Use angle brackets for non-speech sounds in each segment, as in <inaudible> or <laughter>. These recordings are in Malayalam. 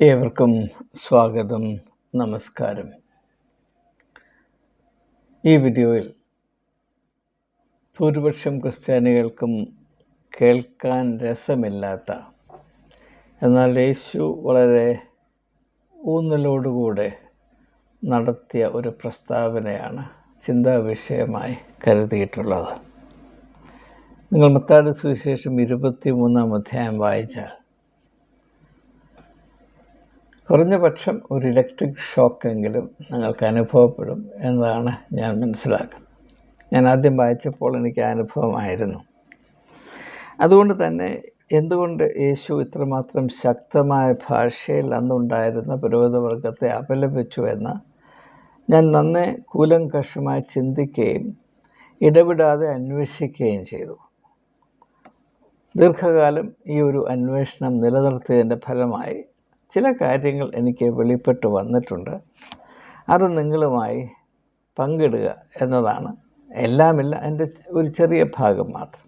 ഏവർക്കും സ്വാഗതം നമസ്കാരം. ഈ വീഡിയോയിൽ ഭൂരിപക്ഷം ക്രിസ്ത്യാനികൾക്കും കേൾക്കാൻ രസമില്ലാത്ത എന്നാൽ യേശു വളരെ ഊന്നലോടുകൂടെ നടത്തിയ ഒരു പ്രസ്താവനയാണ് ചിന്താ വിഷയമായി കരുതിയിട്ടുള്ളത്. നിങ്ങൾ മത്താട് സുവിശേഷം ഇരുപത്തി മൂന്നാം അധ്യായം വായിച്ചാൽ കുറഞ്ഞ പക്ഷം ഒരു ഇലക്ട്രിക് ഷോക്കെങ്കിലും നിങ്ങൾക്ക് അനുഭവപ്പെടും എന്നതാണ് ഞാൻ മനസ്സിലാക്കുന്നത്. ഞാൻ ആദ്യം വായിച്ചപ്പോൾ എനിക്ക് അനുഭവമായിരുന്നു. അതുകൊണ്ട് തന്നെ എന്തുകൊണ്ട് യേശു ഇത്രമാത്രം ശക്തമായ ഭാഷയിൽ അന്നുണ്ടായിരുന്ന പുരോഹിതവർഗത്തെ അപലപിച്ചു എന്ന് ഞാൻ നന്നെ കൂലങ്കഷമായി ചിന്തിക്കുകയും ഇടപെടാതെ അന്വേഷിക്കുകയും ചെയ്തു. ദീർഘകാലം ഈ ഒരു അന്വേഷണം നിലനിർത്തിയതിന്റെ ഫലമായി ചില കാര്യങ്ങൾ എനിക്ക് വെളിപ്പെട്ട് വന്നിട്ടുണ്ട്. അത് നിങ്ങളുമായി പങ്കിടുക എന്നതാണ്. എല്ലാമില്ല എന്റെ ഒരു ചെറിയ ഭാഗം മാത്രം.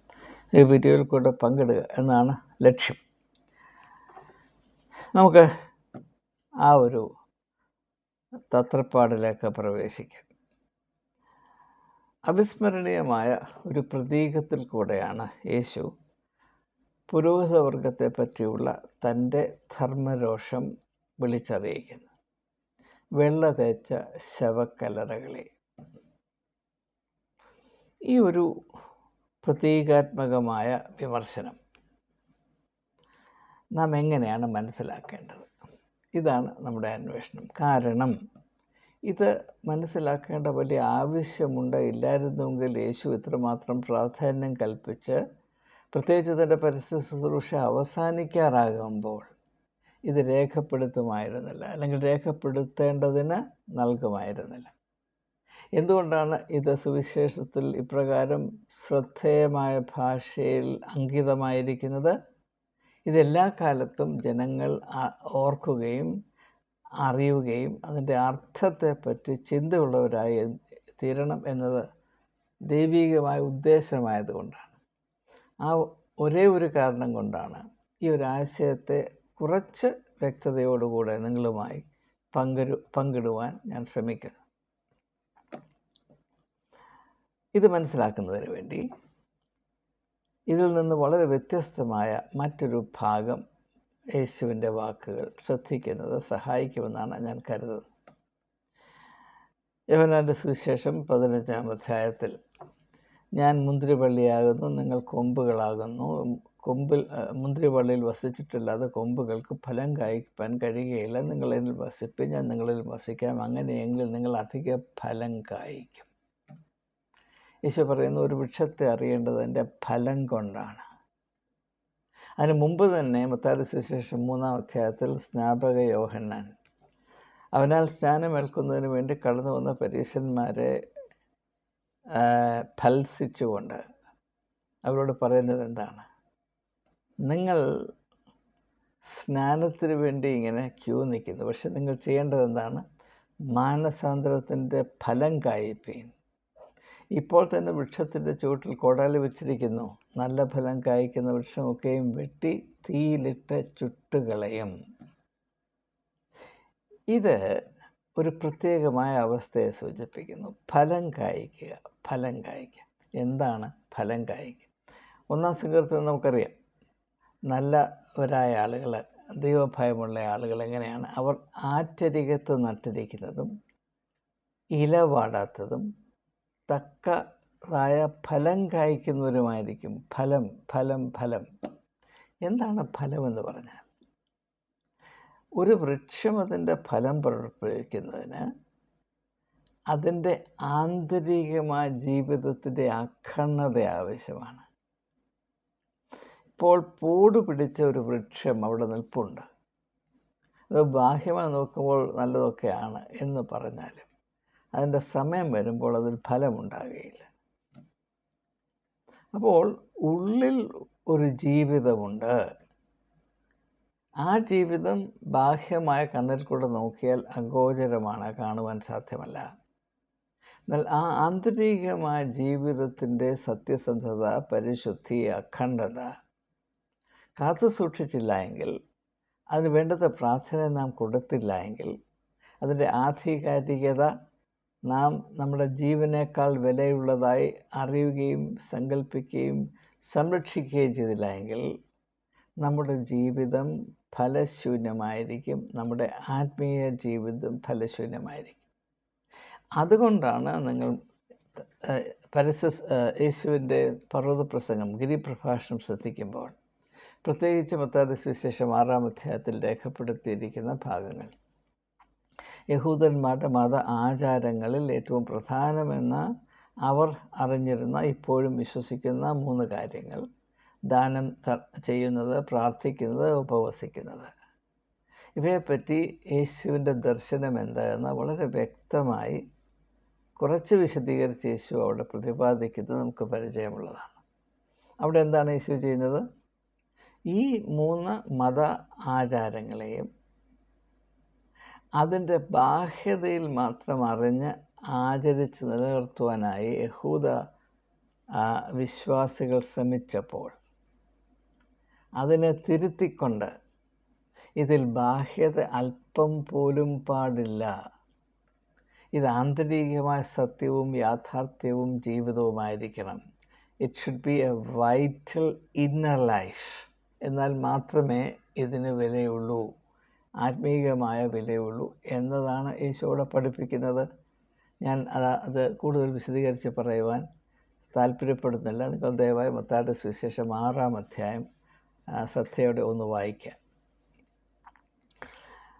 ഈ വീഡിയോയിൽ കൂടെ പങ്കിടുക എന്നാണ് ലക്ഷ്യം. നമുക്ക് ആ ഒരു തത്രപ്പാടിലേക്ക് പ്രവേശിക്കാം. അവിസ്മരണീയമായ ഒരു പ്രതീകത്തിൽ കൂടെയാണ് യേശു പുരോഹിതവർഗത്തെ പറ്റിയുള്ള തന്റെ ധർമ്മരോഷം വിളിച്ചറിയിക്കുന്നു. വെള്ള തേച്ച ശവക്കലറകളെ ഈ ഒരു പ്രതീകാത്മകമായ വിമർശനം നാം എങ്ങനെയാണ് മനസ്സിലാക്കേണ്ടത്? ഇതാണ് നമ്മുടെ അന്വേഷണം. കാരണം ഇത് മനസ്സിലാക്കേണ്ട വലിയ ആവശ്യമുണ്ട്. ഇല്ലായിരുന്നുവെങ്കിൽ യേശു ഇത്രമാത്രം പ്രാധാന്യം കൽപ്പിച്ച് പ്രത്യേകിച്ച് തന്റെ പരസ്യ ശുശ്രൂഷ അവസാനിക്കാറാകുമ്പോൾ ഇത് രേഖപ്പെടുത്തുമായിരുന്നില്ല. അല്ലെങ്കിൽ രേഖപ്പെടുത്തേണ്ടതിന് നൽകുമായിരുന്നില്ല. എന്തുകൊണ്ടാണ് ഇത് സുവിശേഷത്തിൽ ഇപ്രകാരം ശ്രദ്ധേയമായ ഭാഷയിൽ അങ്കിതമായിരിക്കുന്നത്? ഇതെല്ലാ കാലത്തും ജനങ്ങൾ ഓർക്കുകയും അറിയുകയും അതിന്റെ അർത്ഥത്തെപ്പറ്റി ചിന്തയുള്ളവരായി തീരണം എന്നത് ദൈവികമായ ഉദ്ദേശമായതുകൊണ്ടാണ്. ആ ഒരേ ഒരു കാരണം കൊണ്ടാണ് ഈ ഒരു ആശയത്തെ കുറച്ച് വ്യക്തതയോടുകൂടെ നിങ്ങളുമായി പങ്കരു പങ്കിടുവാൻ ഞാൻ ശ്രമിക്കുന്നു ഇത് മനസ്സിലാക്കുന്നതിന് വേണ്ടി ഇതിൽ നിന്ന് വളരെ വ്യത്യസ്തമായ മറ്റൊരു ഭാഗം യേശുവിന്റെ വാക്കുകൾ ശ്രദ്ധിക്കുന്നത് സഹായിക്കുമെന്നാണ് ഞാൻ കരുതുന്നത്. യവനാന്റെ സുവിശേഷം പതിനഞ്ചാം അധ്യായത്തിൽ ഞാൻ മുന്തിരിവള്ളിയാകുന്നു നിങ്ങൾ കൊമ്പുകളാകുന്നു. കൊമ്പിൽ മുന്തിരിവള്ളിയിൽ വസിച്ചിട്ടില്ലാതെ കൊമ്പുകൾക്ക് ഫലം കായ്ക്കാൻ കഴിയുകയില്ല. നിങ്ങളതിൽ വസിപ്പിൻ ഞാൻ നിങ്ങളിൽ വസിക്കാം. അങ്ങനെയെങ്കിൽ നിങ്ങൾ അധിക ഫലം കായ്ക്കും. യേശു പറയുന്ന ഒരു വൃക്ഷത്തെ അറിയേണ്ടത് എന്റെ ഫലം കൊണ്ടാണ്. അതിന് മുമ്പ് തന്നെ മുത്താരി സുവിശേഷം മൂന്നാം അധ്യായത്തിൽ സ്നാപക യോഹന്നാൻ അവനാൽ സ്നാനമേൽക്കുന്നതിന് വേണ്ടി കടന്നു വന്ന പരീശന്മാരെ ഫൽസിച്ചുകൊണ്ട് അവരോട് പറയുന്നത് എന്താണ്? നിങ്ങൾ സ്നാനത്തിന് വേണ്ടി ഇങ്ങനെ ക്യൂ നിൽക്കുന്നു. പക്ഷെ നിങ്ങൾ ചെയ്യേണ്ടത് എന്താണ്? മാനസാന്തരത്തിന്റെ ഫലം കായ്പീൻ. ഇപ്പോൾ തന്നെ വൃക്ഷത്തിന്റെ ചുവട്ടിൽ കോടാലി വെച്ചിരിക്കുന്നു. നല്ല ഫലം കായ്ക്കുന്ന വൃക്ഷമൊക്കെയും വെട്ടി തീയിലിട്ട് ചുട്ടുകളയും. ഇത് ഒരു പ്രത്യേകമായ അവസ്ഥയെ സൂചിപ്പിക്കുന്നു. ഫലം കായ്ക്കുക ഫലം കായ്ക്കുക. എന്താണ് ഫലം കായ്ക്കുക? ഒന്നാം സങ്കീർത്തനം നമുക്കറിയാം. നല്ലവരായ ആളുകൾ ദൈവഭയമുള്ള ആളുകൾ എങ്ങനെയാണ്? അവർ ആറ്റരികത്ത് നട്ടിരിക്കുന്നതും ഇല വാടാത്തതും തക്കതായ ഫലം കായ്ക്കുന്നവരുമായിരിക്കും. ഫലം ഫലം ഫലം. എന്താണ് ഫലം എന്ന് പറഞ്ഞാൽ? ഒരു വൃക്ഷം അതിന്റെ ഫലം പുറപ്പെടുവിക്കുന്നതിന് അതിന്റെ ആന്തരികമായ ജീവിതത്തിന്റെ അഖണ്ഡത ആവശ്യമാണ്. ഇപ്പോൾ പൂട് പിടിച്ച ഒരു വൃക്ഷം അവിടെ നിൽപ്പുണ്ട്. അത് ബാഹ്യമായി നോക്കുമ്പോൾ നല്ലതൊക്കെയാണ് എന്ന് പറഞ്ഞാലും അതിന്റെ സമയം വരുമ്പോൾ അതിൽ ഫലമുണ്ടാകുകയില്ല. അപ്പോൾ ഉള്ളിൽ ഒരു ജീവിതമുണ്ട്. ആ ജീവിതം ബാഹ്യമായ കണ്ണിൽ കൂടെ നോക്കിയാൽ അഗോചരമാണ് കാണുവാൻ സാധ്യമല്ല. എന്നാൽ ആ ആന്തരികമായ ജീവിതത്തിന്റെ സത്യസന്ധത പരിശുദ്ധി അഖണ്ഡത കാത്തു സൂക്ഷിച്ചില്ല എങ്കിൽ അതിന് വേണ്ടത്ര പ്രാർത്ഥന നാം കൊടുത്തില്ല എങ്കിൽ അതിന്റെ ആധികാരികത നാം നമ്മുടെ ജീവനേക്കാൾ വിലയുള്ളതായി അറിയുകയും സങ്കല്പിക്കുകയും സംരക്ഷിക്കുകയും ചെയ്തില്ല എങ്കിൽ നമ്മുടെ ജീവിതം ഫലശൂന്യമായിരിക്കും. നമ്മുടെ ആത്മീയ ജീവിതം ഫലശൂന്യമായിരിക്കും. അതുകൊണ്ടാണ് നിങ്ങൾ പരസ്യ യേശുവിന്റെ പർവത പ്രസംഗം ഗിരിപ്രഭാഷണം ശ്രദ്ധിക്കുമ്പോൾ പ്രത്യേകിച്ച് മത്താതി സുവിശേഷം ആറാം അധ്യായത്തിൽ രേഖപ്പെടുത്തിയിരിക്കുന്ന ഭാഗങ്ങൾ. യഹൂദന്മാരുടെ മത ആചാരങ്ങളിൽ ഏറ്റവും പ്രധാനമെന്ന് അവർ അറിഞ്ഞിരുന്ന ഇപ്പോഴും വിശ്വസിക്കുന്ന മൂന്ന് കാര്യങ്ങൾ. ദാനം ചെയ്യുന്നത് പ്രാർത്ഥിക്കുന്നത് ഉപവസിക്കുന്നത്. ഇവയെപ്പറ്റി യേശുവിന്റെ ദർശനം എന്താണെന്ന് വളരെ വ്യക്തമായി കുറച്ച് വിശദീകരിച്ച് യേശു അവിടെ പ്രതിപാദിക്കുന്നത് നമുക്ക് പരിചയമുള്ളതാണ്. അവിടെ എന്താണ് യേശു ചെയ്യുന്നത്? ഈ മൂന്ന് മത ആചാരങ്ങളെയും അതിന്റെ ബാഹ്യതയിൽ മാത്രം അറിഞ്ഞ് ആചരിച്ച് നിലനിർത്തുവാനായി യഹൂദ വിശ്വാസികൾ ശ്രമിച്ചപ്പോൾ അതിനെ തിരുത്തിക്കൊണ്ട് ഇതിൽ ബാഹ്യത അല്പം പോലും പാടില്ല. ഇത് ആന്തരികമായ സത്യവും യാഥാർത്ഥ്യവും ജീവിതവുമായിരിക്കണം. It should be a vital inner life എന്നാൽ മാത്രമേ ഇതിന് വിലയുള്ളൂ. ആത്മീയമായ വിലയുള്ളൂ എന്നതാണ് യേശുവിടെ പഠിപ്പിക്കുന്നത്. ഞാൻ അത് അത് കൂടുതൽ വിശദീകരിച്ച് പറയുവാൻ താല്പര്യപ്പെടുന്നില്ല നിങ്ങൾ ദയവായി മത്തായുടെ സുവിശേഷം ആറാം അധ്യായം ശ്രദ്ധയോടെ ഒന്ന് വായിക്കാം.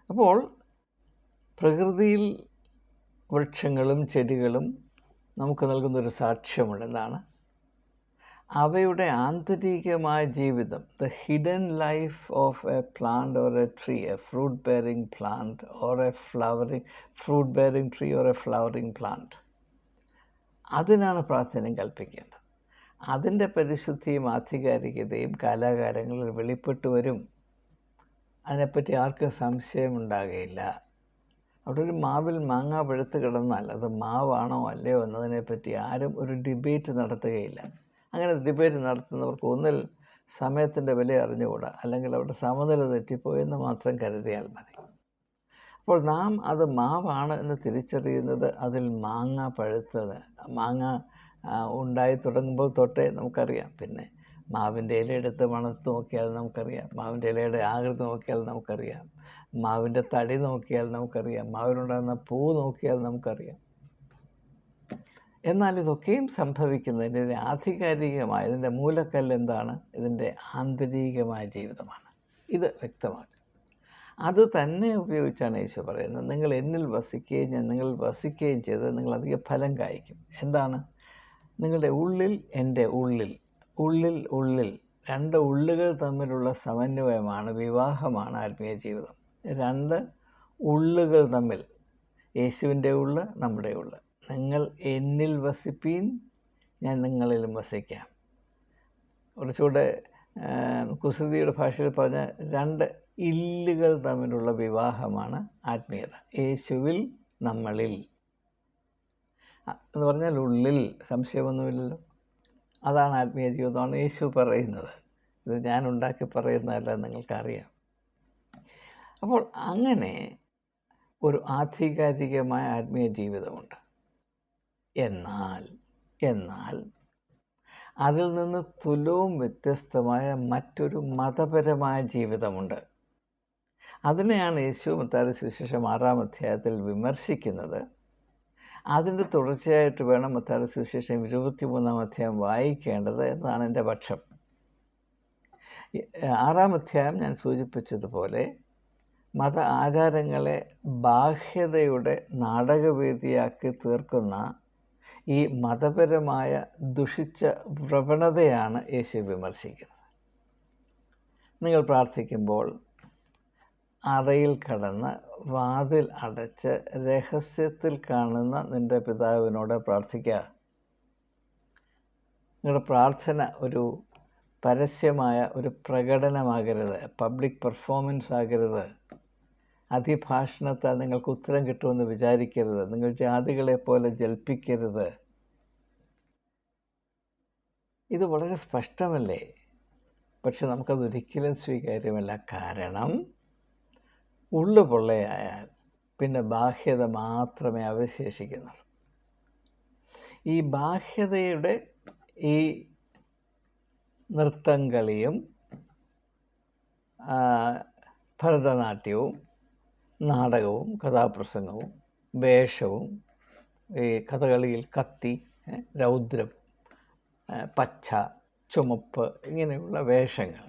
അപ്പോൾ പ്രകൃതിയിൽ വൃക്ഷങ്ങളും ചെടികളും നമുക്ക് നൽകുന്നൊരു സാക്ഷ്യമുണ്ടെന്നാണ്. അവയുടെ ആന്തരികമായ ജീവിതം the hidden life of a plant or a tree a fruit bearing plant or a flowering fruit bearing tree or a flowering plant അതിനാണ് പ്രാധാന്യം കൽപ്പിക്കേണ്ടത്. അതിന്റെ പരിശുദ്ധിയും ആധികാരികതയും കാലാകാലങ്ങളിൽ വെളിപ്പെട്ടു വരും. അതിനെപ്പറ്റി ആർക്കും സംശയമുണ്ടാകുകയില്ല അവിടെ ഒരു മാവിൽ മാങ്ങ പഴുത്ത് കിടന്നാൽ അത് മാവാണോ അല്ലയോ എന്നതിനെപ്പറ്റി ആരും ഒരു ഡിബേറ്റ് നടത്തുകയില്ല. അങ്ങനെ ഡിബേറ്റ് നടത്തുന്നവർക്ക് ഒന്നിൽ സമയത്തിന്റെ വില അറിഞ്ഞുകൂടാ. അല്ലെങ്കിൽ അവിടെ സമനില തെറ്റിപ്പോയെന്ന് മാത്രം കരുതിയാൽ മതി. അപ്പോൾ നാം അത് മാവാണ് എന്ന് തിരിച്ചറിയുന്നത് അതിൽ മാങ്ങ പഴുത്തത്. മാങ്ങ ഉണ്ടായി തുടങ്ങുമ്പോൾ തൊട്ടേ നമുക്കറിയാം. പിന്നെ മാവിന്റെ ഇല എടുത്ത് മണത്ത് നോക്കിയാൽ നമുക്കറിയാം. മാവിന്റെ ഇലയുടെ ആകൃതി നോക്കിയാൽ നമുക്കറിയാം. മാവിന്റെ തടി നോക്കിയാൽ നമുക്കറിയാം. മാവിലുണ്ടാകുന്ന പൂ നോക്കിയാൽ നമുക്കറിയാം. എന്നാൽ ഇതൊക്കെയും സംഭവിക്കുന്നത് ഇതിന്റെ ആധികാരികമായ ഇതിന്റെ മൂലക്കല്ല് എന്താണ്? ഇതിന്റെ ആന്തരികമായ ജീവിതമാണ്. ഇത് വ്യക്തമാണ്. അത് തന്നെ ഉപയോഗിച്ചാണ് യേശു പറയുന്നത്. നിങ്ങൾ എന്നിൽ വസിക്കുകയും ഞാൻ നിങ്ങളിൽ വസിക്കുകയും ചെയ്ത് നിങ്ങൾ അധികം ഫലം കായ്ക്കും. എന്താണ്? നിങ്ങളുടെ ഉള്ളിൽ എന്റെ ഉള്ളിൽ ഉള്ളിൽ ഉള്ളിൽ രണ്ട് ഉള്ളുകൾ തമ്മിലുള്ള സമന്വയമാണ് വിവാഹമാണ് ആത്മീയ ജീവിതം. രണ്ട് ഉള്ളുകൾ തമ്മിൽ യേശുവിന്റെ ഉള്ള് നമ്മുടെ ഉള്ള്. നിങ്ങൾ എന്നിൽ വസിപ്പീൻ ഞാൻ നിങ്ങളിലും വസിക്കാം. കുറച്ചുകൂടെ കുസൃതിയുടെ ഭാഷയിൽ പറഞ്ഞ രണ്ട് ഇല്ലുകൾ തമ്മിലുള്ള വിവാഹമാണ് ആത്മീയത. യേശുവിൽ നമ്മളിൽ. എന്ന് പറഞ്ഞാൽ ഉള്ളിൽ സംശയമൊന്നുമില്ലല്ലോ. അതാണ് ആത്മീയ ജീവിതമാണ് യേശു പറയുന്നത്. ഇത് ഞാൻ ഉണ്ടാക്കി പറയുന്നതല്ല നിങ്ങൾക്കറിയാം. അപ്പോൾ അങ്ങനെ ഒരു ആധികാരികമായ ആത്മീയ ജീവിതമുണ്ട്. എന്നാൽ എന്നാൽ അതിൽ നിന്ന് തുലവും വ്യത്യസ്തമായ മറ്റൊരു മതപരമായ ജീവിതമുണ്ട്. അതിനെയാണ് യേശു മത്താരി സുവിശേഷം ആറാം അധ്യായത്തിൽ വിമർശിക്കുന്നത്. അതിന്റെ തുടർച്ചയായിട്ട് വേണം മത്താരി സുവിശേഷം ഇരുപത്തിമൂന്നാം അധ്യായം വായിക്കേണ്ടത് എന്നാണ് എന്റെ പക്ഷം. ആറാം അധ്യായം ഞാൻ സൂചിപ്പിച്ചതുപോലെ മത ആചാരങ്ങളെ ബാഹ്യതയുടെ നാടകവേദിയാക്കി തീർക്കുന്ന ഈ മതപരമായ ദുഷിച്ച പ്രവണതയാണ് യേശു വിമർശിക്കുന്നത്. നിങ്ങൾ പ്രാർത്ഥിക്കുമ്പോൾ അറയിൽ കടന്ന് വാതിൽ അടച്ച് രഹസ്യത്തിൽ കാണുന്ന നിന്റെ പിതാവിനോട് പ്രാർത്ഥിക്കുക നിങ്ങളുടെ പ്രാർത്ഥന ഒരു പരസ്യമായ ഒരു പ്രകടനമാകരുത്. പബ്ലിക് പെർഫോമൻസ് ആകരുത്. അതിഭാഷണത്താൽ നിങ്ങൾക്ക് ഉത്തരം കിട്ടുമെന്ന് വിചാരിക്കരുത്. നിങ്ങൾ ജാതികളെ പോലെ ജൽപ്പിക്കരുത്. ഇത് വളരെ സ്പഷ്ടമല്ലേ? പക്ഷെ നമുക്കതൊരിക്കലും സ്വീകാര്യമല്ല. കാരണം ഉള്ളു പൊള്ളയായാൽ പിന്നെ ബാഹ്യത മാത്രമേ അവശേഷിക്കുന്നുള്ളൂ ഈ ബാഹ്യതയുടെ ഈ നൃത്തം കളിയും ഭരതനാട്യവും നാടകവും കഥാപ്രസംഗവും വേഷവും ഈ കഥകളിയിൽ കത്തി രൗദ്രം പച്ച ചുമപ്പ് ഇങ്ങനെയുള്ള വേഷങ്ങൾ.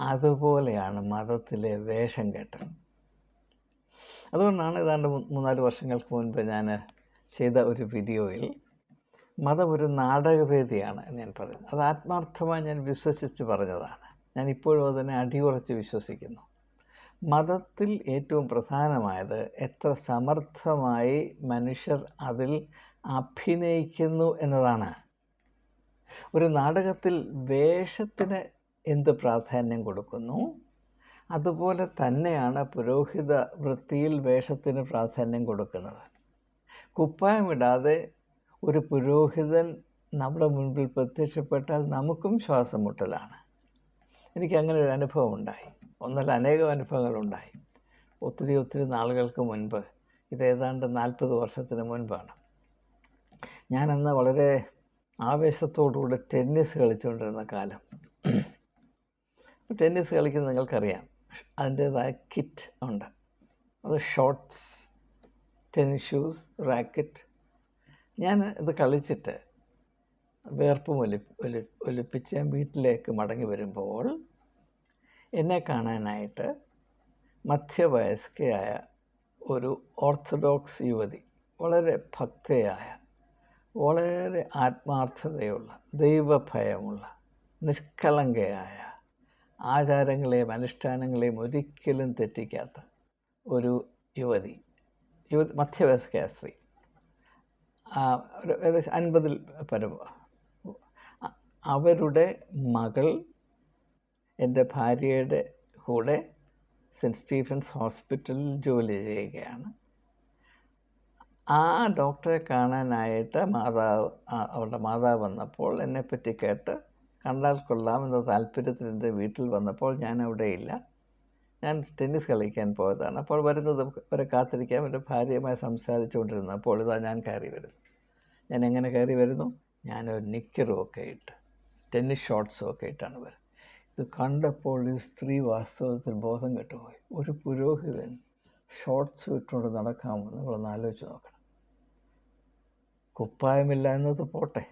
അതുപോലെയാണ് മതത്തിലെ വേഷം കെട്ടൽ. അതുകൊണ്ടാണ് ഏതാണ്ട് മൂന്നാൽ വർഷങ്ങൾക്ക് മുൻപ് ഞാൻ ചെയ്ത ഒരു വീഡിയോയിൽ മതം ഒരു നാടകവേദിയാണ് ഞാൻ പറഞ്ഞു. അത് ആത്മാർത്ഥമായി ഞാൻ വിശ്വസിച്ച് പറഞ്ഞതാണ്. ഞാൻ ഇപ്പോഴും അതിനെ അടിയുറച്ച് വിശ്വസിക്കുന്നു. മതത്തിൽ ഏറ്റവും പ്രധാനമായത് എത്ര സമർത്ഥമായി മനുഷ്യർ അതിൽ അഭിനയിക്കുന്നു എന്നതാണ്. ഒരു നാടകത്തിൽ വേഷത്തിന് എന്ത് പ്രാധാന്യം കൊടുക്കുന്നു? അതുപോലെ തന്നെയാണ് പുരോഹിത വൃത്തിയിൽ വേഷത്തിന് പ്രാധാന്യം കൊടുക്കുന്നത്. കുപ്പായമിടാതെ ഒരു പുരോഹിതൻ നമ്മുടെ മുൻപിൽ പ്രത്യക്ഷപ്പെട്ടാൽ നമുക്കും ശ്വാസം മുട്ടലാണ് എനിക്ക് അങ്ങനെ ഒരു അനുഭവം ഉണ്ടായി. ഒന്നല്ല അനേകം അനുഭവങ്ങളുണ്ടായി ഒത്തിരി ഒത്തിരി നാളുകൾക്ക് മുൻപ് ഇത് ഏതാണ്ട് നാൽപ്പത് വർഷത്തിന് മുൻപാണ്. ഞാനന്ന് വളരെ ആവേശത്തോടുകൂടി ടെന്നീസ് കളിച്ചുകൊണ്ടിരുന്ന കാലം. ടെന്നീസ് കളിക്കുന്നത് നിങ്ങൾക്കറിയാം. അതിന്റേതായ കിറ്റ് ഉണ്ട്. അത് ഷോർട്ട്സ് ടെന്നീസ് ഷൂസ് റാക്കറ്റ് ഞാൻ ഇത് കളിച്ചിട്ട് വേർപ്പും ഒലി ഒലി ഒലിപ്പിച്ച് ഞാൻ വീട്ടിലേക്ക് മടങ്ങി വരുമ്പോൾ എന്നെ കാണാനായിട്ട് മധ്യവയസ്കയായ ഒരു ഓർത്തഡോക്സ് യുവതി വളരെ ഭക്തയായ വളരെ ആത്മാർത്ഥതയുള്ള ദൈവഭയമുള്ള നിഷ്കളങ്കയായ ആചാരങ്ങളെയും അനുഷ്ഠാനങ്ങളെയും ഒരിക്കലും തെറ്റിക്കാത്ത ഒരു യുവതി യുവതി മധ്യവയസ്കയായ സ്ത്രീ. ഒരു ഏകദേശം അൻപതിൽ പരമ അവരുടെ മകൾ എന്റെ ഭാര്യയുടെ കൂടെ സെന്റ് സ്റ്റീഫൻസ് ഹോസ്പിറ്റലിൽ ജോലി ചെയ്യുകയാണ്. ആ ഡോക്ടറെ കാണാനായിട്ട് മാതാവ് അവരുടെ മാതാവ് വന്നപ്പോൾ എന്നെപ്പറ്റി കേട്ട് കണ്ടാൽ കൊള്ളാമെന്ന താല്പര്യത്തിൽ എന്റെ വീട്ടിൽ വന്നപ്പോൾ ഞാൻ അവിടെ ഇല്ല ഞാൻ ടെന്നീസ് കളിക്കാൻ പോയതാണ്. അപ്പോൾ വരുന്നത് വരെ കാത്തിരിക്കാൻ എന്റെ ഭാര്യയുമായി സംസാരിച്ചുകൊണ്ടിരുന്നപ്പോൾ ഇതാ ഞാൻ കയറി വരുന്നു. ഞാൻ എങ്ങനെ കയറി വരുന്നു? ഞാനൊരു നിക്കറും ഒക്കെ ഇട്ട് ടെന്നീസ് ഷോർട്സും ഒക്കെ ഇട്ടാണ് വരുന്നത്. ഇത് കണ്ടപ്പോൾ ഈ സ്ത്രീ വാസ്തവത്തിൽ ബോധം കെട്ടുപോയി. ഒരു പുരോഹിതൻ ഷോർട്സ് ഇട്ടുകൊണ്ട് നടക്കാമെന്ന് നിങ്ങളൊന്ന് ആലോചിച്ച് നോക്കണം. കുപ്പായമില്ല എന്നത് പോട്ടെ.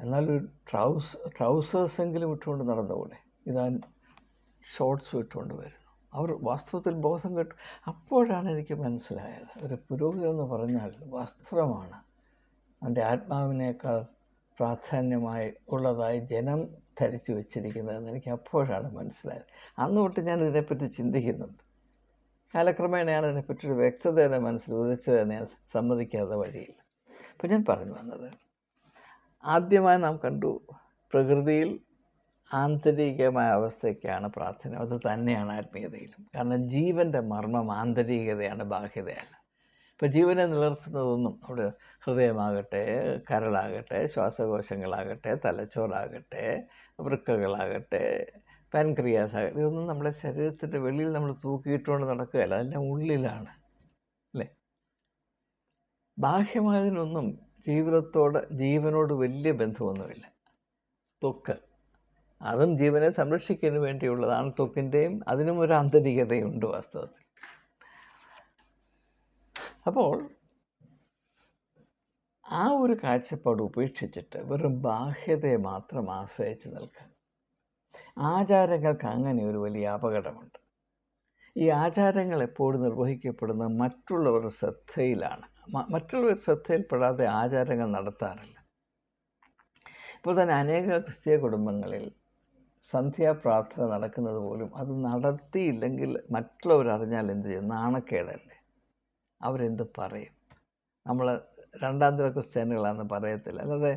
എന്നാൽ ഒരു ട്രൗസ് ട്രൗസേഴ്സെങ്കിലും ഇട്ടുകൊണ്ട് നടന്നുകൂടെ ഇതാൻ ഷോർട്സും ഇട്ടുകൊണ്ട് വരുന്നു. അവർ വാസ്തവത്തിൽ ബോധം കെട്ടു. അപ്പോഴാണ് എനിക്ക് മനസ്സിലായത്. ഒരു പുരോഹിതം എന്ന് പറഞ്ഞാൽ വസ്ത്രമാണ്. അവന്റെ ആത്മാവിനേക്കാൾ പ്രാധാന്യമായി ഉള്ളതായി ജനം ധരിച്ചു വച്ചിരിക്കുന്നതെന്ന് എനിക്ക് അപ്പോഴാണ് മനസ്സിലായത്. അന്ന് തൊട്ട് ഞാൻ ഇതിനെപ്പറ്റി ചിന്തിക്കുന്നുണ്ട്. കാലക്രമേണയാണ് ഇതിനെപ്പറ്റി ഒരു വ്യക്തത എന്റെ മനസ്സിൽ ഉദിച്ചതെന്ന് ഞാൻ സമ്മതിക്കാതെ വഴിയില്ല അപ്പം ഞാൻ പറഞ്ഞു വന്നത് ആദ്യമായി നാം കണ്ടു പ്രകൃതിയിൽ ആന്തരികമായ അവസ്ഥയ്ക്കാണ് പ്രാർത്ഥന അത് തന്നെയാണ് ആത്മീയതയിലും. കാരണം ജീവന്റെ മർമ്മം ആന്തരികതയാണ് ബാഹ്യതയല്ല ഇപ്പോൾ ജീവനെ നിലനിർത്തുന്നതൊന്നും അവിടെ ഹൃദയമാകട്ടെ കരളാകട്ടെ ശ്വാസകോശങ്ങളാകട്ടെ തലച്ചോറാകട്ടെ വൃക്കകളാകട്ടെ പാൻക്രിയാസ് ആകട്ടെ ഇതൊന്നും നമ്മുടെ ശരീരത്തിന്റെ വെളിയിൽ നമ്മൾ തൂക്കിയിട്ടുകൊണ്ട് നടക്കുകയല്ല. അതെല്ലാം ഉള്ളിലാണ്. അല്ലേ? ബാഹ്യമായതിനൊന്നും ജീവിതത്തോട് ജീവനോട് വലിയ ബന്ധമൊന്നുമില്ല. ത്വക്ക് അതും ജീവനെ സംരക്ഷിക്കുന്നതിന് വേണ്ടിയുള്ളതാണ് ത്വക്കിന്റെയും അതിനും ഒരു ആന്തരികതയുണ്ട് വാസ്തവത്തിൽ. അപ്പോൾ ആ ഒരു കാഴ്ചപ്പാട് ഉപേക്ഷിച്ചിട്ട് വെറും ബാഹ്യതയെ മാത്രം ആശ്രയിച്ച് നിൽക്കുക. ആചാരങ്ങൾക്ക് അങ്ങനെ ഒരു വലിയ അപകടമുണ്ട്. ഈ ആചാരങ്ങൾ എപ്പോഴും നിർവഹിക്കപ്പെടുന്ന മറ്റുള്ളവരുടെ ശ്രദ്ധയിലാണ്. മറ്റുള്ളവർ ശ്രദ്ധയിൽപ്പെടാതെ ആചാരങ്ങൾ നടത്താറില്ല. ഇപ്പോൾ തന്നെ അനേക ക്രിസ്തീയ കുടുംബങ്ങളിൽ സന്ധ്യാപ്രാർത്ഥന നടക്കുന്നത് പോലും അത് നടത്തിയില്ലെങ്കിൽ മറ്റുള്ളവർ അറിഞ്ഞാൽ എന്ത് ചെയ്യും? നാണക്കേടല്ലേ? അവരെന്ത് പറയും? നമ്മൾ രണ്ടാം തര ക്രിസ്ത്യാനികളാണെന്ന് പറയത്തില്ല. അല്ലാതെ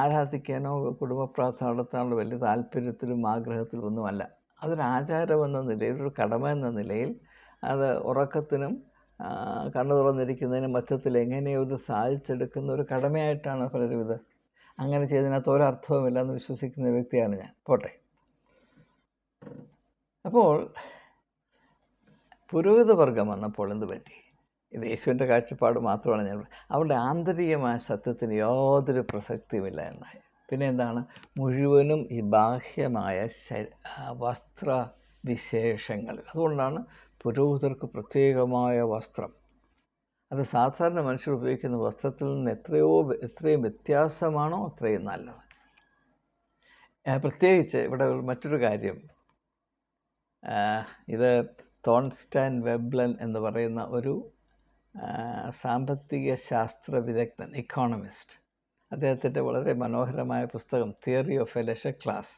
ആരാധിക്കാനോ കുടുംബ പ്രാർത്ഥന നടത്താനുള്ള വലിയ താല്പര്യത്തിലും ആഗ്രഹത്തിലും ഒന്നുമല്ല. അതൊരു നിലയിൽ ഒരു കടമ എന്ന നിലയിൽ അത് ഉറക്കത്തിനും കണ്ണു തുറന്നിരിക്കുന്നതിന് മധ്യത്തിൽ എങ്ങനെയോ ഇത് സാധിച്ചെടുക്കുന്ന ഒരു കടമയായിട്ടാണ് പലരും ഇത് അങ്ങനെ ചെയ്തതിനകത്ത് ഒരർത്ഥവുമില്ല എന്ന് വിശ്വസിക്കുന്ന വ്യക്തിയാണ് ഞാൻ. പോട്ടെ. അപ്പോൾ പുരോഹിത വർഗം വന്നപ്പോൾ എന്ത് പറ്റി? ഇത് യേശുവിന്റെ കാഴ്ചപ്പാട് മാത്രമാണ് ഞാൻ അവരുടെ ആന്തരികമായ സത്യത്തിന് യാതൊരു പ്രസക്തിയുമില്ല എന്നായി. പിന്നെ എന്താണ്? മുഴുവനും ഈ ബാഹ്യമായ വസ്ത്ര വിശേഷങ്ങൾ. അതുകൊണ്ടാണ് പുരോഹിതർക്ക് പ്രത്യേകമായ വസ്ത്രം. അത് സാധാരണ മനുഷ്യർ ഉപയോഗിക്കുന്ന വസ്ത്രത്തിൽ നിന്ന് എത്രയോ എത്രയും വ്യത്യാസമാണോ അത്രയും നല്ലത്. പ്രത്യേകിച്ച് ഇവിടെ മറ്റൊരു കാര്യം. ഇത് തോൺസ്റ്റാൻ വെബ്ലൻ എന്ന് പറയുന്ന ഒരു സാമ്പത്തിക ശാസ്ത്ര വിദഗ്ധൻ ഇക്കോണമിസ്റ്റ് അദ്ദേഹത്തിന്റെ വളരെ മനോഹരമായ പുസ്തകം theory of a leisure class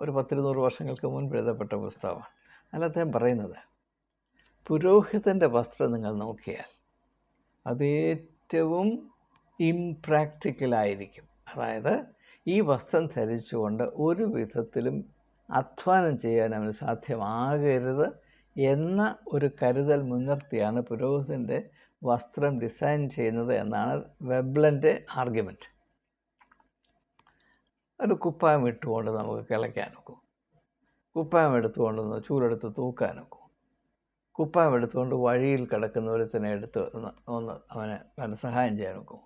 ഒരു പത്തിരുന്നൂറ് വർഷങ്ങൾക്ക് മുൻപ് എഴുതപ്പെട്ട പുസ്തകമാണ്. അല്ല അദ്ദേഹം പറയുന്നത് പുരോഹിതന്റെ വസ്ത്രം നിങ്ങൾ നോക്കിയാൽ അത് ഏറ്റവും ഇംപ്രാക്ടിക്കലായിരിക്കും അതായത് ഈ വസ്ത്രം ധരിച്ചുകൊണ്ട് ഒരു വിധത്തിലും അധ്വാനം ചെയ്യാൻ അവന് സാധ്യമാകരുത് എന്ന ഒരു കരുതൽ മുൻനിർത്തിയാണ് പുരോഹിതന്റെ വസ്ത്രം ഡിസൈൻ ചെയ്യുന്നത് എന്നാണ് വെബ്ലന്റെ ആർഗ്യുമെന്റ് ഒരു കുപ്പായം ഇട്ടുകൊണ്ട് നമുക്ക് കിളയ്ക്കാൻ ഒക്കും കുപ്പായം എടുത്തുകൊണ്ട് ചൂലെടുത്ത് തൂക്കാൻ ഒക്കും കുപ്പായം എടുത്തുകൊണ്ട് വഴിയിൽ കിടക്കുന്ന ഒരുത്തിനെ എടുത്ത് ഒന്ന് അവനെ അവനെ സഹായം ചെയ്യാൻ നോക്കും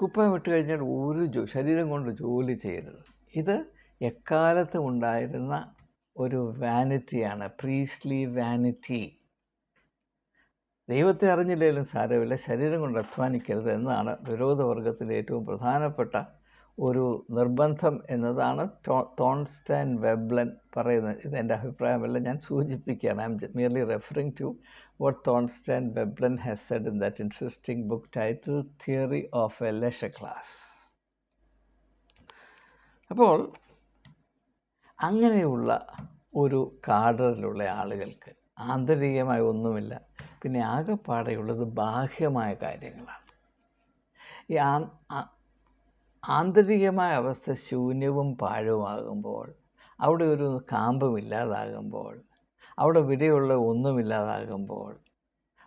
കുപ്പായം ഇട്ട് കഴിഞ്ഞാൽ ഒരു ശരീരം കൊണ്ട് ജോലി ചെയ്യരുത്. ഇത് എക്കാലത്തും ഉണ്ടായിരുന്ന ഒരു വാനിറ്റിയാണ് പ്രീസ്ലി വാനിറ്റി. ദൈവത്തെ അറിഞ്ഞില്ലെങ്കിലും സാരമില്ല ശരീരം കൊണ്ട് അധ്വാനിക്കരുത് എന്നാണ് വിരോധവർഗത്തിന്റെ ഏറ്റവും പ്രധാനപ്പെട്ട ഒരു നിർബന്ധം എന്നതാണ് ടോ- തോൺസ്റ്റാൻ വെബ്ലൻ പറയുന്നത്. ഇത് എന്റെ അഭിപ്രായമല്ല ഞാൻ സൂചിപ്പിക്കുകയാണ്. I'm merely referring to what Thorstein Veblen has said in that interesting book title theory of a leisure class അപ്പോൾ അങ്ങനെയുള്ള ഒരു കാടറിലുള്ള ആളുകൾക്ക് ആന്തരികമായ ഒന്നുമില്ല. പിന്നെ ആകെപ്പാടെയുള്ളത് ബാഹ്യമായ കാര്യങ്ങളാണ്. ഈ ആന്തരികമായ അവസ്ഥ ശൂന്യവും പാഴുമാകുമ്പോൾ അവിടെ ഒരു കാമ്പും ഇല്ലാതാകുമ്പോൾ അവിടെ വിലയുള്ള ഒന്നുമില്ലാതാകുമ്പോൾ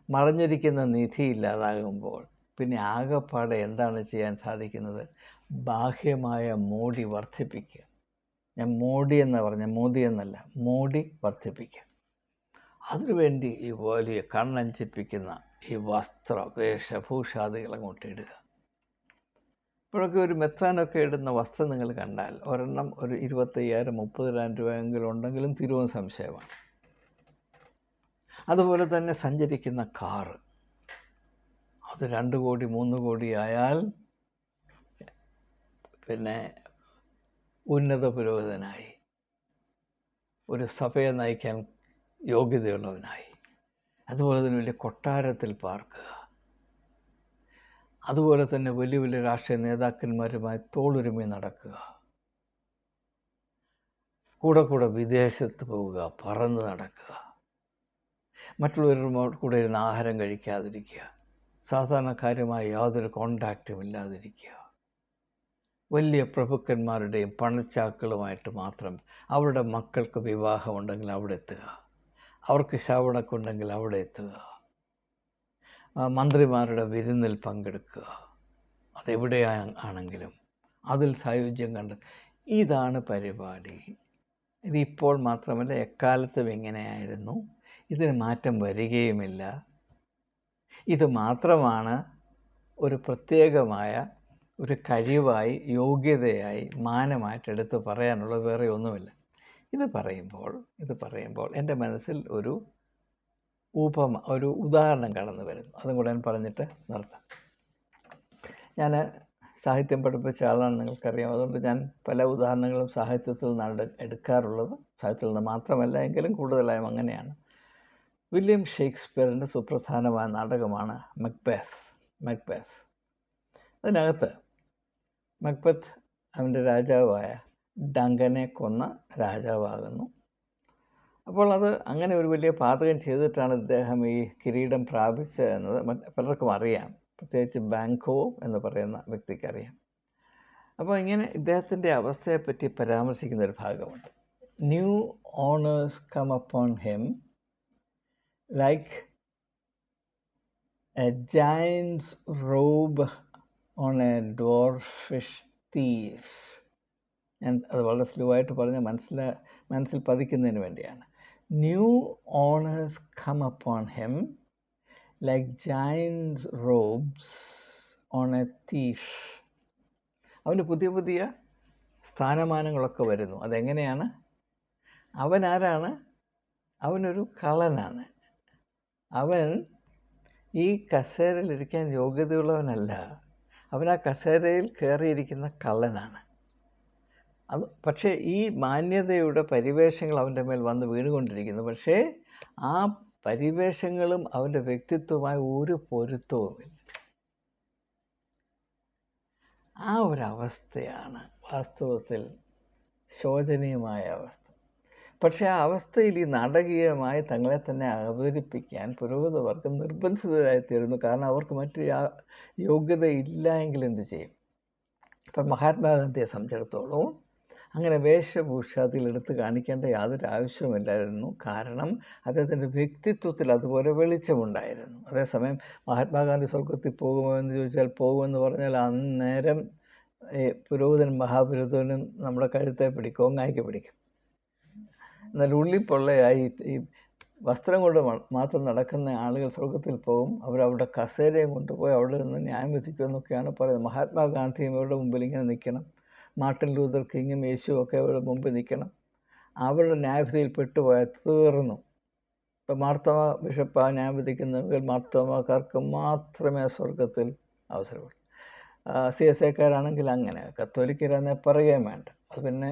മറഞ്ഞിരിക്കുന്ന നിധി ഇല്ലാതാകുമ്പോൾ പിന്നെ ആകെപ്പാടെ എന്താണ് ചെയ്യാൻ സാധിക്കുന്നത്? ബാഹ്യമായ മോടി വർദ്ധിപ്പിക്കുക. ഞാൻ മോടി എന്ന് പറഞ്ഞ മോദി എന്നല്ല മോടി വർദ്ധിപ്പിക്കുക. അതിനുവേണ്ടി ഈ വലിയ കണ്ണഞ്ചിപ്പിക്കുന്ന ഈ വസ്ത്ര വേഷഭൂഷാദികൾ അങ്ങോട്ട് ഇപ്പോഴൊക്കെ ഒരു മെത്രാനൊക്കെ ഇടുന്ന വസ്ത്രം നിങ്ങൾ കണ്ടാൽ ഒരെണ്ണം ഒരു ഇരുപത്തയ്യായിരം മുപ്പതിനായിരം രൂപയെങ്കിലും ഉണ്ടെങ്കിലും തിരുവും സംശയമാണ്. അതുപോലെ തന്നെ സഞ്ചരിക്കുന്ന കാറ്. അത് രണ്ട് കോടി മൂന്ന് കോടി ആയാൽ പിന്നെ ഉന്നത പുരോഹിതനായി ഒരു സഭയെ നയിക്കാൻ യോഗ്യതയുള്ളവനായി. അതുപോലെ തന്നെ വലിയ കൊട്ടാരത്തിൽ പാർക്കുക. അതുപോലെ തന്നെ വലിയ വലിയ രാഷ്ട്രീയ നേതാക്കന്മാരുമായി തോളുരുമി നടക്കുക. കൂടെ കൂടെ വിദേശത്ത് പോവുക പറന്ന് നടക്കുക. മറ്റുള്ളവരുടെ കൂടെ ഇരുന്ന് ആഹാരം കഴിക്കാതിരിക്കുക. സാധാരണക്കാരുമായി യാതൊരു കോണ്ടാക്റ്റും ഇല്ലാതിരിക്കുക. വലിയ പ്രഭുക്കന്മാരുടെയും പണച്ചാക്കളുമായിട്ട് മാത്രം അവരുടെ മക്കൾക്ക് വിവാഹമുണ്ടെങ്കിൽ അവിടെ എത്തുക. അവർക്ക് ശവണക്കുണ്ടെങ്കിൽ അവിടെ എത്തുക. മന്ത്രിമാരുടെ വിരുന്നിൽ പങ്കെടുക്കുക. അതെവിടെ ആണെങ്കിലും അതിൽ സായുജ്യം കണ്ട് ഇതാണ് പരിപാടി. ഇതിപ്പോൾ മാത്രമല്ല എക്കാലത്തും ഇങ്ങനെയായിരുന്നു. ഇതിന് മാറ്റം വരികയുമില്ല. ഇത് മാത്രമാണ് ഒരു പ്രത്യേകമായ ഒരു കഴിവായി യോഗ്യതയായി മാനമായിട്ട് എടുത്ത് പറയാനുള്ള വേറെ ഒന്നുമില്ല. ഇത് പറയുമ്പോൾ ഇത് പറയുമ്പോൾ എന്റെ മനസ്സിൽ ഒരു ഉപമ ഒരു ഉദാഹരണം കടന്നു വരുന്നു. അതും കൂടെ ഞാൻ പറഞ്ഞിട്ട് നിർത്താം. ഞാൻ സാഹിത്യം പഠിപ്പിച്ച ആളാണ് നിങ്ങൾക്കറിയാം. അതുകൊണ്ട് ഞാൻ പല ഉദാഹരണങ്ങളും സാഹിത്യത്തിൽ നിന്നാണ് എടുക്കാറുള്ളത്. സാഹിത്യത്തിൽ നിന്ന് മാത്രമല്ല എങ്കിലും കൂടുതലായും അങ്ങനെയാണ്. വില്യം ഷേക്സ്പിയറിന്റെ സുപ്രധാനമായ നാടകമാണ് മക്ബെത്ത്. മക്ബെത്ത്. അതിനകത്ത് മക്ബത്ത് അവന്റെ രാജാവായ ഡങ്കനെ കൊന്ന രാജാവാകുന്നു. അപ്പോൾ അത് അങ്ങനെ ഒരു വലിയ പാതകം ചെയ്തിട്ടാണ് ഇദ്ദേഹം ഈ കിരീടം പ്രാപിച്ചത് എന്നത് പലർക്കും അറിയാം. പ്രത്യേകിച്ച് ബാങ്കോ എന്ന് പറയുന്ന വ്യക്തിക്കറിയാം. അപ്പോൾ ഇങ്ങനെ ഇദ്ദേഹത്തിന്റെ അവസ്ഥയെപ്പറ്റി പരാമർശിക്കുന്ന ഒരു ഭാഗമുണ്ട്. New honours come upon him like a giant's robe on a dwarfish thief ഞാൻ അത് വളരെ സ്ലോ ആയിട്ട് പറഞ്ഞ് മനസ്സിലാ മനസ്സിൽ പതിക്കുന്നതിന് വേണ്ടിയാണ്. New honours come upon him like giant's robes on a thief അവന് പുതിയ പുതിയ സ്ഥാനമാനങ്ങളൊക്കെ വരുന്നു. അതെങ്ങനെയാണ്? അവൻ ആരാണ്? അവനൊരു കള്ളനാണ്. അവൻ ഈ കസേരയിലിരിക്കാൻ യോഗ്യതയുള്ളവനല്ല. അവൻ ആ കസേരയിൽ കയറിയിരിക്കുന്ന കള്ളനാണ്. അത് പക്ഷേ ഈ മാന്യതയുടെ പരിവേഷങ്ങൾ അവന്റെ മേൽ വന്ന് വീണുകൊണ്ടിരിക്കുന്നു. പക്ഷേ ആ പരിവേഷങ്ങളും അവന്റെ വ്യക്തിത്വമായി ഒരു പൊരുത്തവുമില്ല. ആ അവസ്ഥയാണ് വാസ്തവത്തിൽ ശോചനീയമായ അവസ്ഥ. പക്ഷേ ആ അവസ്ഥയിൽ ഈ നാടകീയമായി തങ്ങളെ തന്നെ അവതരിപ്പിക്കാൻ പുരോഗതവർക്ക് നിർബന്ധിതരായിത്തീരുന്നു കാരണം അവർക്ക് മറ്റു യോഗ്യത ഇല്ല എങ്കിൽ എന്ത് ചെയ്യും? ഇപ്പം മഹാത്മാഗാന്ധിയെ സംബന്ധിച്ചിടത്തോളം അങ്ങനെ വേഷഭൂഷ അതിലെടുത്ത് കാണിക്കേണ്ട യാതൊരു ആവശ്യവുമില്ലായിരുന്നു. കാരണം അദ്ദേഹത്തിന്റെ വ്യക്തിത്വത്തിൽ അതുപോലെ വെളിച്ചമുണ്ടായിരുന്നു. അതേസമയം മഹാത്മാഗാന്ധി സ്വർഗത്തിൽ പോകുമോ എന്ന് ചോദിച്ചാൽ പോകുമെന്ന് പറഞ്ഞാൽ അന്നേരം ഈ പുരോഹിതൻ മഹാപുരോഹിതനും നമ്മുടെ കഴുത്തെ പിടിക്കും ഒങ്ങായിക്ക് പിടിക്കും. എന്നാൽ ഉള്ളി പൊള്ളയായി ഈ വസ്ത്രം കൊണ്ട് മാത്രം നടക്കുന്ന ആളുകൾ സ്വർഗത്തിൽ പോകും. അവരവരുടെ കസേരയും കൊണ്ടുപോയി അവിടെ നിന്ന് ന്യായം വിധിക്കുമെന്നൊക്കെയാണ് പറയുന്നത്. മഹാത്മാഗാന്ധിയും ഇവരുടെ മുമ്പിൽ ഇങ്ങനെ നിൽക്കണം. മാർട്ടിൻ ലൂതർ കിങ്ങും യേശുവും ഒക്കെ അവരുടെ മുമ്പിൽ നിൽക്കണം. അവരുടെ ന്യായവിധിയിൽ പെട്ടുപോയാൽ തീർന്നു. ഇപ്പം മാർത്തോമ ബിഷപ്പ് ആ ന്യായം വിധിക്കുന്നെങ്കിൽ മാത്രമേ സ്വർഗത്തിൽ അവസരമുള്ളൂ. സി എസ് എക്കാരാണെങ്കിൽ അങ്ങനെ കത്തോലിക്കരാന്നെ പറയുകയും വേണ്ട. അത് പിന്നെ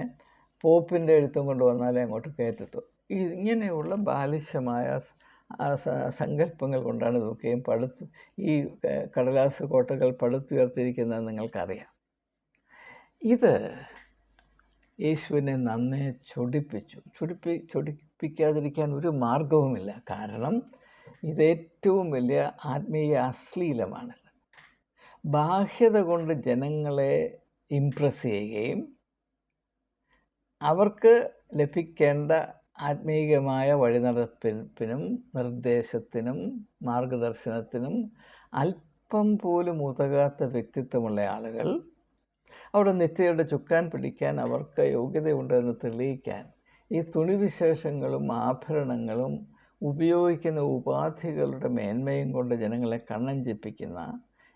പോപ്പിന്റെ എഴുത്തും കൊണ്ട് വന്നാലേ അങ്ങോട്ട് കയറ്റത്തു. ഇങ്ങനെയുള്ള ബാലിശമായ സങ്കല്പങ്ങൾ കൊണ്ടാണ് ഇതൊക്കെയും പടുത്ത് ഈ കടലാസ് കോട്ടകൾ പടുത്തുയർത്തിയിരിക്കുന്നത് നിങ്ങൾക്കറിയാം. ഇത് യേശുവിനെ നന്നേ ചൊടിപ്പിച്ചു. ചൊടിപ്പി ചൊടിപ്പിക്കാതിരിക്കാൻ ഒരു മാർഗവുമില്ല കാരണം ഇത് ഏറ്റവും വലിയ ആത്മീയ അശ്ലീലമാണ്. ബാഹ്യത കൊണ്ട് ജനങ്ങളെ ഇംപ്രസ് ചെയ്യുകയും അവർക്ക് ലഭിക്കേണ്ട ആത്മീയമായ വഴിനടപ്പിനും നിർദ്ദേശത്തിനും മാർഗദർശനത്തിനും അല്പം പോലും ഉതകാത്ത വ്യക്തിത്വമുള്ള ആളുകൾ അവിടെ നിത്യയുടെ ചുക്കാൻ പിടിക്കാൻ അവർക്ക് യോഗ്യതയുണ്ടെന്ന് തെളിയിക്കാൻ ഈ തുണിവിശേഷങ്ങളും ആഭരണങ്ങളും ഉപയോഗിക്കുന്ന ഉപാധികളുടെ മേന്മയും കൊണ്ട് ജനങ്ങളെ കണ്ണഞ്ചിപ്പിക്കുന്ന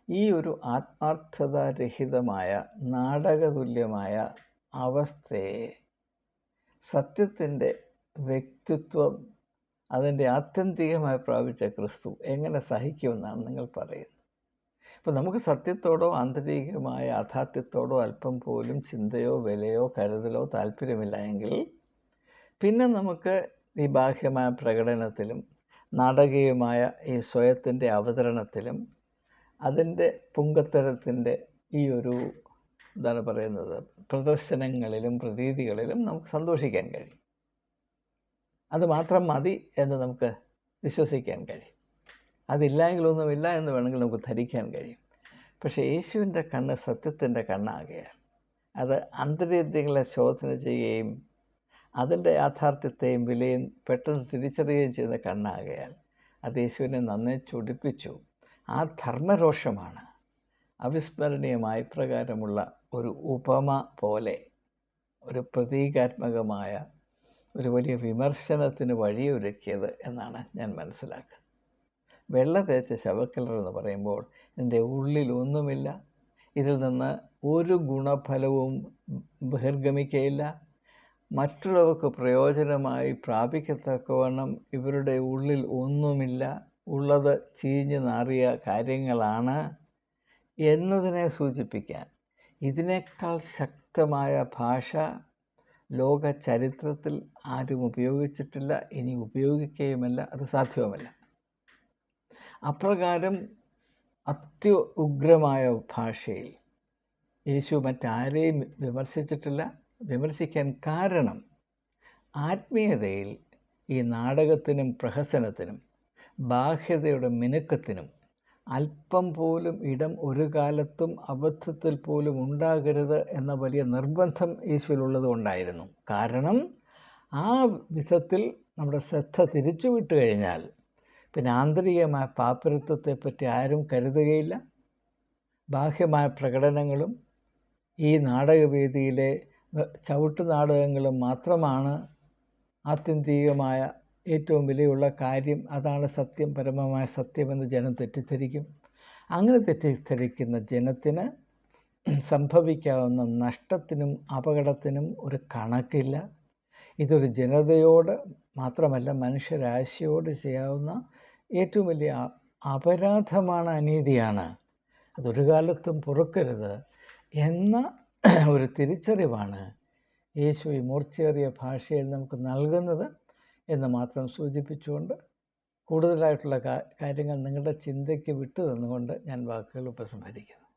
ഈ ഒരു ആത്മാർത്ഥതാരഹിതമായ നാടകതുല്യമായ അവസ്ഥയെ സത്യത്തിന്റെ വ്യക്തിത്വം അതിന്റെ ആത്യന്തികമായി പ്രാപിച്ച ക്രിസ്തു എങ്ങനെ സഹിക്കുമെന്നാണ് നിങ്ങൾ പറയുന്നത്? ഇപ്പോൾ നമുക്ക് സത്യത്തോടോ ആന്തരികമായ യാഥാർത്ഥ്യത്തോടോ അല്പം പോലും ചിന്തയോ വിലയോ കരുതലോ താല്പര്യമില്ല എങ്കിൽ പിന്നെ നമുക്ക് ഈ ബാഹ്യമായ പ്രകടനത്തിലും നാടകീയമായ ഈ സ്വയത്തിന്റെ അവതരണത്തിലും അതിന്റെ പുങ്കത്തരത്തിന്റെ ഈ ഒരു എന്താണ് പറയുന്നത് പ്രദർശനങ്ങളിലും പ്രതീതികളിലും നമുക്ക് സന്തോഷിക്കാൻ കഴിയും. അത് മാത്രം മതി എന്ന് നമുക്ക് വിശ്വസിക്കാൻ കഴിയും. അതില്ലെങ്കിലൊന്നുമില്ല എന്ന് വേണമെങ്കിൽ നമുക്ക് ധരിക്കാൻ കഴിയും. പക്ഷേ യേശുവിന്റെ കണ്ണ് സത്യത്തിന്റെ കണ്ണാകയാൽ അത് അന്തര്യങ്ങളെ ശോധന ചെയ്യുകയും അതിന്റെ യാഥാർത്ഥ്യത്തെയും വിലയും പെട്ടെന്ന് തിരിച്ചറിയുകയും ചെയ്യുന്ന കണ്ണാകയാൽ അത് യേശുവിനെ നന്നേ ചൊടിപ്പിച്ചു. ആ ധർമ്മരോഷമാണ് അവിസ്മരണീയമായ പ്രകാരമുള്ള ഒരു ഉപമ പോലെ ഒരു പ്രതീകാത്മകമായ ഒരു വലിയ വിമർശനത്തിന് വഴിയൊരുക്കിയത് എന്നാണ് ഞാൻ മനസ്സിലാക്കുന്നത്. വെള്ള തേച്ച ശവക്കലർ എന്ന് പറയുമ്പോൾ എന്റെ ഉള്ളിൽ ഒന്നുമില്ല. ഇതിൽ നിന്ന് ഒരു ഗുണഫലവും ബഹിർഗമിക്കയില്ല. മറ്റുള്ളവർക്ക് പ്രയോജനമായി പ്രാപിക്കത്തക്കവണ്ണം ഇവരുടെ ഉള്ളിൽ ഒന്നുമില്ല. ഉള്ളത് ചീഞ്ഞു നാറിയ കാര്യങ്ങളാണ് എന്നതിനെ സൂചിപ്പിക്കാൻ. ഇതിനേക്കാൾ ശക്തമായ ഭാഷ ലോക ചരിത്രത്തിൽ ആരും ഉപയോഗിച്ചിട്ടില്ല. ഇനി ഉപയോഗിക്കുകയുമല്ല. അത് സാധ്യവുമല്ല അപ്രകാരം അത്യ ഉഗ്രമായ ഭാഷയിൽ. യേശു മറ്റാരെയും വിമർശിച്ചിട്ടില്ല. വിമർശിക്കാൻ കാരണം ആത്മീയതയിൽ ഈ നാടകത്തിനും പ്രഹസനത്തിനും ബാഹ്യതയുടെ മിനുക്കത്തിനും അല്പം പോലും ഇടം ഒരു കാലത്തും അബദ്ധത്തിൽ പോലും ഉണ്ടാകരുത് എന്ന വലിയ നിർബന്ധം യേശുവിലുള്ളത് കൊണ്ടായിരുന്നു. കാരണം ആ വിധത്തിൽ നമ്മുടെ ശ്രദ്ധ തിരിച്ചു വിട്ടു കഴിഞ്ഞാൽ പിന്നെ ആന്തരികമായ പാപ്പരത്വത്തെപ്പറ്റി ആരും കരുതുകയില്ല. ബാഹ്യമായ പ്രകടനങ്ങളും ഈ നാടകവേദിയിലെ ചവിട്ടു നാടകങ്ങളും മാത്രമാണ് ആത്യന്തികമായ ഏറ്റവും വിലയുള്ള കാര്യം. അതാണ് സത്യം പരമമായ സത്യമെന്ന് ജനം തെറ്റിദ്ധരിക്കും. അങ്ങനെ തെറ്റിദ്ധരിക്കുന്ന ജനത്തിന് സംഭവിക്കാവുന്ന നഷ്ടത്തിനും അപകടത്തിനും ഒരു കണക്കില്ല. ഇതൊരു ജനതയോട് മാത്രമല്ല മനുഷ്യരാശിയോട് ചെയ്യാവുന്ന ഏറ്റവും വലിയ അപരാധമാണ് അനീതിയാണ്. അതൊരു കാലത്തും പൊറുക്കരുത് എന്ന <clears throat> ഒരു തിരിച്ചറിവാണ് യേശു ഈ മൂർച്ചയേറിയ ഭാഷയിൽ നമുക്ക് നൽകുന്നത് എന്ന് മാത്രം സൂചിപ്പിച്ചുകൊണ്ട് കൂടുതലായിട്ടുള്ള കാര്യങ്ങൾ നിങ്ങളുടെ ചിന്തയ്ക്ക് വിട്ടു തന്നുകൊണ്ട് ഞാൻ വാക്കുകൾ ഉപസംഹരിക്കുന്നു.